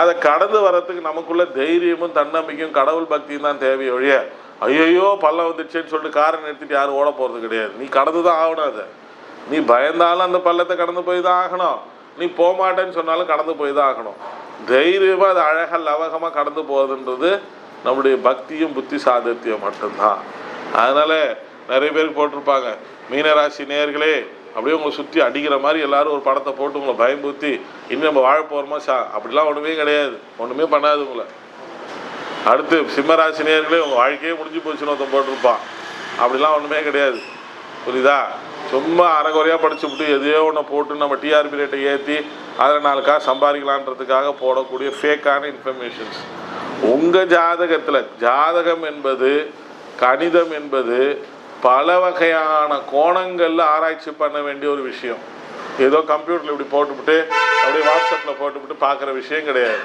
அதை கடந்து வர்றதுக்கு நமக்குள்ள தைரியமும் தன்னம்பிக்கையும் கடவுள் பக்தியும் தான் தேவை ஒழிய ஐயோ பள்ளம் வந்துடுச்சேன்னு சொல்லிட்டு காரை நிறுத்திட்டு யாரும் ஓட போகிறது கிடையாது. நீ கடந்து தான் ஆகணும் அதை. நீ பயந்தாலும் அந்த பள்ளத்தை கடந்து போய் தான் ஆகணும். நீ போகமாட்டேன்னு சொன்னாலும் கடந்து போய் தான் ஆகணும். தைரியமாக அது அழகாக லவகமாக கடந்து போகுதுன்றது நம்முடைய பக்தியும் புத்தி சாதத்தியம் மட்டும்தான். அதனால் நிறைய பேர் போட்டிருப்பாங்க. மீனராசி நேர்களே அப்படியே உங்களை சுற்றி அடிக்கிற மாதிரி எல்லாரும் ஒரு படத்தை போட்டு உங்களை பயம்புத்தி இன்னும் நம்ம வாழ போகிறோமா சா? அப்படிலாம் ஒன்றுமே கிடையாது. ஒன்றுமே பண்ணாது உங்களை. அடுத்து சிம்மராசி நேர்களே உங்கள் வாழ்க்கையே முடிஞ்சு போச்சுன்னு ஒருத்தன் போட்டிருப்பான். அப்படிலாம் ஒன்றுமே கிடையாது. புரியுதா? சும்மா அரைகுறையாக படிச்சு விட்டு எதையோ ஒன்று போட்டு நம்ம டிஆர்பி ரேட்டை ஏற்றி அதில் நாளுக்காக சம்பாதிக்கலான்றதுக்காக போடக்கூடிய ஃபேக்கான இன்ஃபர்மேஷன்ஸ் உங்கள் ஜாதகத்தில் ஜாதகம் என்பது கணிதம் என்பது பல வகையான கோணங்களில் ஆராய்ச்சி பண்ண வேண்டிய ஒரு விஷயம். ஏதோ கம்ப்யூட்டரில் இப்படி போட்டுவிட்டு அப்படியே வாட்ஸ்அப்பில் போட்டுவிட்டு பார்க்குற விஷயம் கிடையாது.